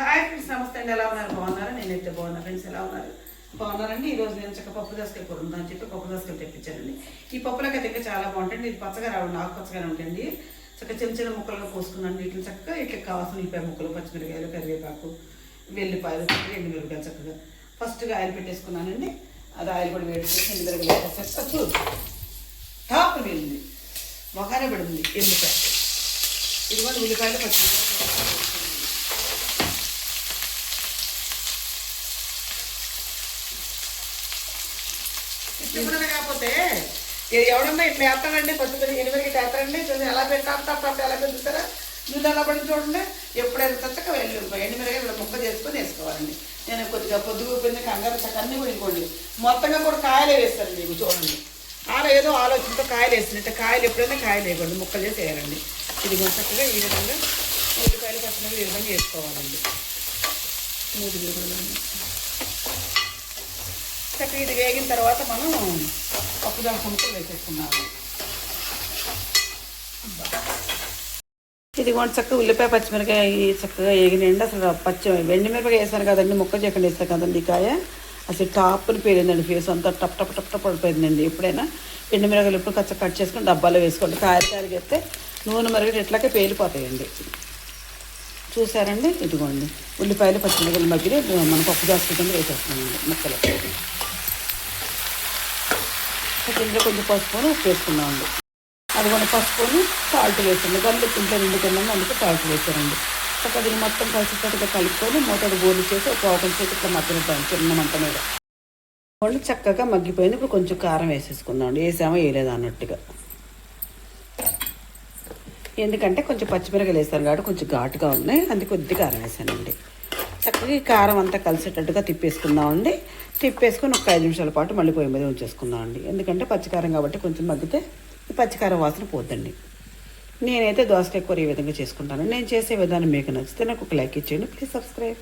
Hi friends నమస్తే. అండి ఎలా ఉన్నారు? బాగున్నారా? నేనైతే బాగున్నా. ఫ్రెండ్స్ ఎలా ఉన్నారు? బాగున్నారండి. ఈరోజు నేను చక్క పప్పు దోసకాయ కూర ఉందని చెప్పి పప్పు దోసకాయ తెప్పించానండి. ఈ పప్పులకి అయితే చాలా బాగుంటుంది ఇది పచ్చగా రావండి. ఆకు పచ్చగానే ఉంటుంది చక్క చిన్న చిన్న ముక్కలుగా కోసుకున్నాను. వీటిని చక్కగా ఇట్లా కావాల్సిన ఉల్లిపాయ ముక్కలు పచ్చిమిరకాయలు కరివేపాకు వెల్లిపాయలు చక్కగా ఎండు మిరపకాయలు చక్కగా ఫస్ట్గా ఆయిల్ పెట్టేసుకున్నానండి. అది ఆయిల్ కూడా వేడి చేసి ఎండు మిరపకాయలు చక్క చూడు టాప్ వెళ్ళింది మొగానే పడింది. ఎల్లిపాయ ఇది కూడా ఉల్లిపాయలు పచ్చిమిరకాయలు ఇప్పుడు కాకపోతే ఎ- ఎవడన్నా ఇట్లా వేస్తాడండి పచ్చిమిరపకాయ ఎనిమిదికి వేస్తాడండి చూడండి ఎలా పెట్టాలి ఎలా పెంచుతారా నువ్వు పడి చూడండి. ఎప్పుడైనా చచ్చక వెళ్ళి ఎండుమిరగా ఇలా ముక్క చేసుకొని వేసుకోవాలండి. నేను కొద్దిగా పొద్దుగుపోయింది కంగారు చక్క అన్ని కూడా ఇంకోండి మొత్తంగా కూడా కాయలే వేస్తాను మీకు చూడండి. అలా ఏదో ఆలోచనతో కాయలు వేస్తుంది కాయలు ఎప్పుడైనా కాయలు వేయకండి. ముక్కలు చేసి వేయాలండి. ఇది చక్కగా ఈ విధంగా ఉల్లిపాయలు పచ్చిమిరపకాయలు ఈ విధంగా వేసుకోవాలండి. చక్క చక్కగా ఇది వేగిన తర్వాత మనం పప్పు దాని వేసేసుకున్నాము. ఇది కూడా చక్కగా ఉల్లిపాయ పచ్చిమిరకాయ చక్కగా వేగినండి అసలు పచ్చి వెండి మిరపకాయ వేసాను కదండి ముక్క చెక్కలు వేసాను కదండి కాయ. అసలు టాప్ని పేరిందండి ఫేస్ అంతా టప్ టప్ టప్ టప్ పడిపోయిందండి ఎప్పుడైనా. ఎండు మిరపకాయలు ఎప్పుడు కచ్చ కట్ చేసుకొని డబ్బాలో వేసుకోండి. కాయ కాయలు నూనె మరగటి ఇట్లాగే పేలిపోతాయండి. చూసారండి? ఇదిగోండి. ఉల్లిపాయలు పచ్చిమిరపకాయలు మగ్గిరి మనం పప్పు దాచుకుంటుంది వేసేస్తున్నామండి ముక్కలు. ఇంట్లో కొంచెం పసుపుని ఉప్పు వేసుకున్నామండి అది కూడా పసుపుని సాల్ట్ వేసాను గల్లు ఇంట్లో రెండు అందుకే సాల్ట్ వేసానండి చక్కగా మొత్తం కలిసిపోతుగా కలుపుకొని మూతడు బోర్లు చేసి ఒక ఒకటి చేసి ఇట్లా మగ్గనిద్దాం చిన్న మంట మీద. వాళ్ళు చక్కగా మగ్గిపోయింది ఇప్పుడు కొంచెం కారం వేసేసుకుందామండి. వేసామో? వేయలేదు? అన్నట్టుగా. ఎందుకంటే కొంచెం పచ్చిమిరకలు వేస్తాను కాబట్టి కొంచెం ఘాటుగా ఉన్నాయి. అందుకే కొద్ది కారం వేసానండి. చక్కగా ఈ కారం అంతా కలిసేటట్టుగా తిప్పేసుకుందామండి. తిప్పేసుకొని ఒక ఐదు నిమిషాల పాటు మళ్ళీ పొయ్యి మీద ఉంచేసుకుందామండి ఎందుకంటే పచ్చికారం కాబట్టి కొంచెం మగ్గితే ఈ పచ్చికారం వాసన పోద్దండి. నేనైతే దోసకాయ కూర ఈ విధంగా చేసుకుంటాను. నేను చేసే విధానం మీకు నచ్చితే నాకు ఒక లైక్ ఇచ్చేయండి. Please subscribe.